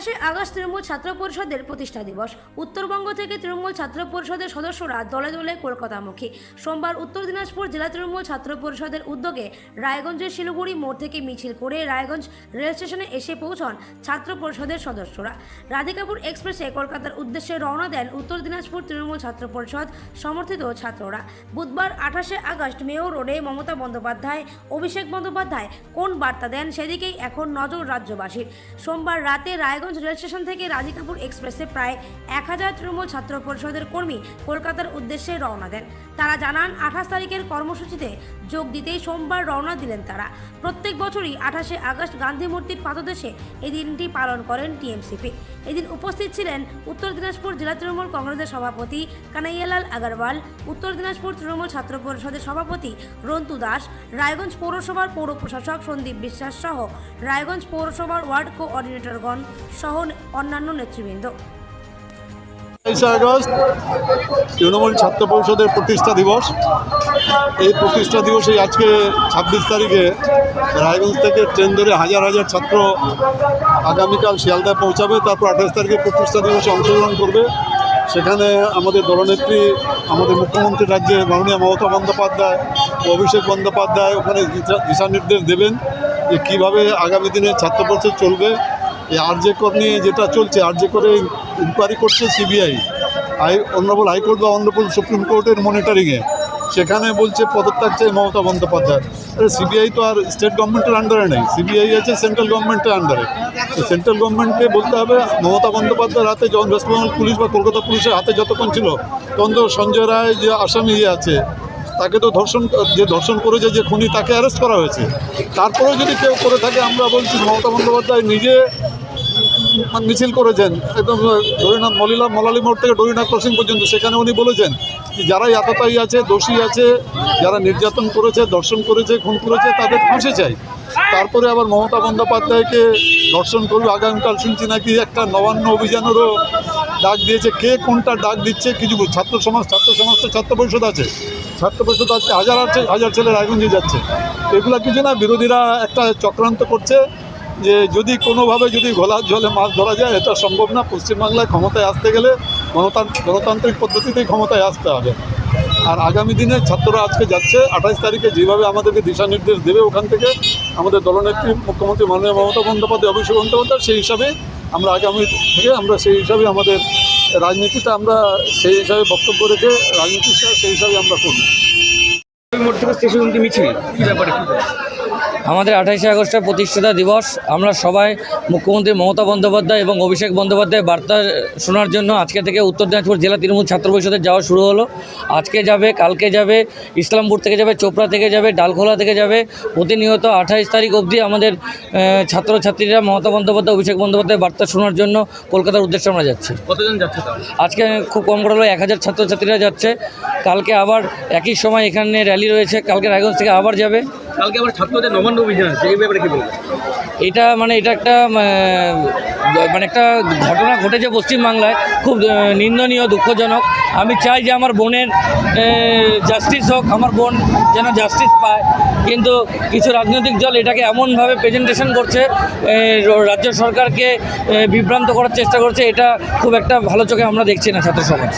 আঠাশে আগস্ট তৃণমূল ছাত্র পরিষদের প্রতিষ্ঠা দিবস। উত্তরবঙ্গ থেকে তৃণমূল ছাত্র পরিষদের সদস্যরা দলে দলে কলকাতামুখী। সোমবার উত্তর দিনাজপুর জেলা তৃণমূল ছাত্র পরিষদের উদ্যোগে রায়গঞ্জের শিলিগুড়ি মোড় থেকে মিছিল করে রায়গঞ্জ রেল স্টেশনে এসে পৌঁছন ছাত্র পরিষদের সদস্যরা। রাধিকাপুর এক্সপ্রেসে কলকাতার উদ্দেশ্যে রওনা দেন উত্তর দিনাজপুর তৃণমূল ছাত্র পরিষদ সমর্থিত ছাত্ররা। বুধবার আঠাশে আগস্ট মেয়র রোডে মমতা বন্দ্যোপাধ্যায়, অভিষেক বন্দ্যোপাধ্যায় কোন বার্তা দেন সেদিকেই এখন নজর রাজ্যবাসীর। সোমবার রাতে রায়গঞ্জ রেল স্টেশন থেকে রাধিকাপুর এক্সপ্রেসে প্রায় এক হাজার তৃণমূল ছাত্র পরিষদের কর্মী কলকাতার উদ্দেশ্যে রওনা দেন। তারা জানান, আঠাশ তারিখের কর্মসূচিতে যোগ দিতেই সোমবার রওনা দিলেন তারা। প্রত্যেক বছরই আঠাশে আগস্ট গান্ধী মূর্তির পাদদেশে এই দিনটি পালন করেন টিএমসিপি। এদিন উপস্থিত ছিলেন উত্তর দিনাজপুর জেলা তৃণমূল কংগ্রেসের সভাপতি কানাইয়ালাল আগরওয়াল, উত্তর দিনাজপুর তৃণমূল ছাত্র পরিষদের সভাপতি রন্তু দাস, রায়গঞ্জ পৌরসভার পৌর প্রশাসক সন্দীপ বিশ্বাস সহ রায়গঞ্জ পৌরসভার ওয়ার্ড কোঅর্ডিনেটরগণ সহ অন্যান্য নেতৃবৃন্দ। আগস্ট, তৃণমূল ছাত্র পরিষদের প্রতিষ্ঠা দিবস। এই প্রতিষ্ঠা দিবসে আজকে ছাব্বিশ তারিখে রায়গঞ্জ থেকে ট্রেন ধরে হাজার হাজার ছাত্র আগামীকাল শিয়ালদায় পৌঁছাবে। তারপর আঠাশ তারিখে প্রতিষ্ঠা দিবসে অংশগ্রহণ করবে। সেখানে আমাদের দলনেত্রী, আমাদের মুখ্যমন্ত্রী রাজ্যে মাননীয় মমতা বন্দ্যোপাধ্যায় অভিষেক বন্দ্যোপাধ্যায় ওখানে দিশা- দিশানির্দেশ দেবেন যে কীভাবে আগামী দিনে ছাত্র পরিষদ চলবে। এই আরজে কর নিয়ে যেটা চলছে, আরজে করে ইনকোয়ারি করছে CBI high honourable high court বা অনারেবল সুপ্রিম কোর্টের মনিটরিংয়ে সেখানে বলছে পদত্যাগ চাই মমতা বন্দ্যোপাধ্যায় সিবিআই তো আর স্টেট গভর্নমেন্টের আন্ডারে নেই। সিবিআই আছে সেন্ট্রাল গভর্নমেন্টের আন্ডারে তো সেন্ট্রাল গভর্নমেন্টকে বলতে হবে, মমতা বন্দ্যোপাধ্যায়ের হাতে যখন ওয়েস্ট বেঙ্গল পুলিশ বা কলকাতা পুলিশের হাতে যতক্ষণ ছিল, তখন তো সঞ্জয় রায় যে আসামি ইয়ে আছে, তাকে তো ধর্ষণ, যে ধর্ষণ করেছে, যে খুনি, তাকে অ্যারেস্ট করা হয়েছে। তারপরেও যদি কেউ করে থাকে, আমরা বলছি মমতা বন্দ্যোপাধ্যায় নিজে মিছিল করেছেন, একদম ডরিনাথ মলিলা, মলালি মোড় থেকে ডরিনাথ ক্রসিং পর্যন্ত, সেখানে উনি বলেছেন যে যারা এতটাই আছে, দোষী আছে, যারা নির্যাতন করেছে, ধর্ষণ করেছে, খুন করেছে, তাদের ফাঁসি চাই। তারপরে আবার মমতা বন্দ্যোপাধ্যায়কে ধর্ষণ করবে, আগামীকাল শুনছি নাকি একটা নবান্ন অভিযানেরও ডাক দিয়েছে। কে কোনটা ডাক দিচ্ছে কিছু ছাত্র সমাজ ছাত্র সমাজ তো ছাত্র পরিষদ আছে। ছাত্র পরিষদ হাজার হাজার হাজার ছেলে রায়গঞ্জে যাচ্ছে। এগুলো কিছু না, বিরোধীরা একটা চক্রান্ত করছে। যে যদি কোনোভাবে যদি ঘোলার জলে মাছ ধরা যায়, এটা সম্ভব না। পশ্চিমবাংলায় ক্ষমতায় আসতে গেলে গণতান্ত্রিক গণতান্ত্রিক পদ্ধতিতেই ক্ষমতায় আসতে হবে। আর আগামী দিনে ছাত্ররা আজকে যাচ্ছে আঠাশ তারিখে যেভাবে আমাদেরকে দিশা নির্দেশ দেবে ওখান থেকে, আমাদের দলনেত্রী মুখ্যমন্ত্রী মাননীয় মমতা বন্দ্যোপাধ্যায়, অভিষেক বন্দ্যোপাধ্যায়, সেই হিসাবে আমরা আগামী থেকে আমরা সেই হিসাবে আমাদের রাজনীতিটা আমরা সেই হিসাবে বক্তব্য রেখে রাজনীতি সেই হিসাবে আমরা স্টেশন মিছিল? আমাদের আঠাশে আগস্টের প্রতিষ্ঠাতা দিবস। আমরা সবাই মুখ্যমন্ত্রী মমতা বন্দ্যোপাধ্যায় এবং অভিষেক বন্দ্যোপাধ্যায় বার্তা শোনার জন্য আজকে থেকে উত্তর দিনাজপুর জেলা তৃণমূল ছাত্র পরিষদের যাওয়া শুরু হলো। আজকে যাবে কালকে যাবে ইসলামপুর থেকে যাবে চোপড়া থেকে যাবে ডালখোলা থেকে যাবে। প্রতিনিয়ত আঠাইশ তারিখ অবধি আমাদের ছাত্রছাত্রীরা মমতা বন্দ্যোপাধ্যায় অভিষেক বন্দ্যোপাধ্যায় বার্তা শোনার জন্য কলকাতার উদ্দেশ্যে আমরা যাচ্ছি। কতজন যাচ্ছে আজকে খুব কম করে হলো এক হাজার ছাত্রছাত্রীরা যাচ্ছে। কালকে আবার একই সময় এখানে র্যালি রয়েছে। কালকে রায়গঞ্জ থেকে আবার যাবে। কালকে আবার ছাত্রদের নবান্ন অভিযান আছে, এই ব্যাপারে কি এটা মানে এটা একটা মানে একটা ঘটনা ঘটেছে পশ্চিমবাংলায়, খুব নিন্দনীয়, দুঃখজনক। আমি চাই যে আমার বোনের জাস্টিস হোক, আমার বোন যেন জাস্টিস পায়। কিন্তু কিছু রাজনৈতিক দল এটাকে এমনভাবে প্রেজেন্টেশন করছে রাজ্য সরকারকে বিভ্রান্ত করার চেষ্টা করছে, এটা খুব একটা ভালো চোখে আমরা দেখছি না ছাত্র সমাজ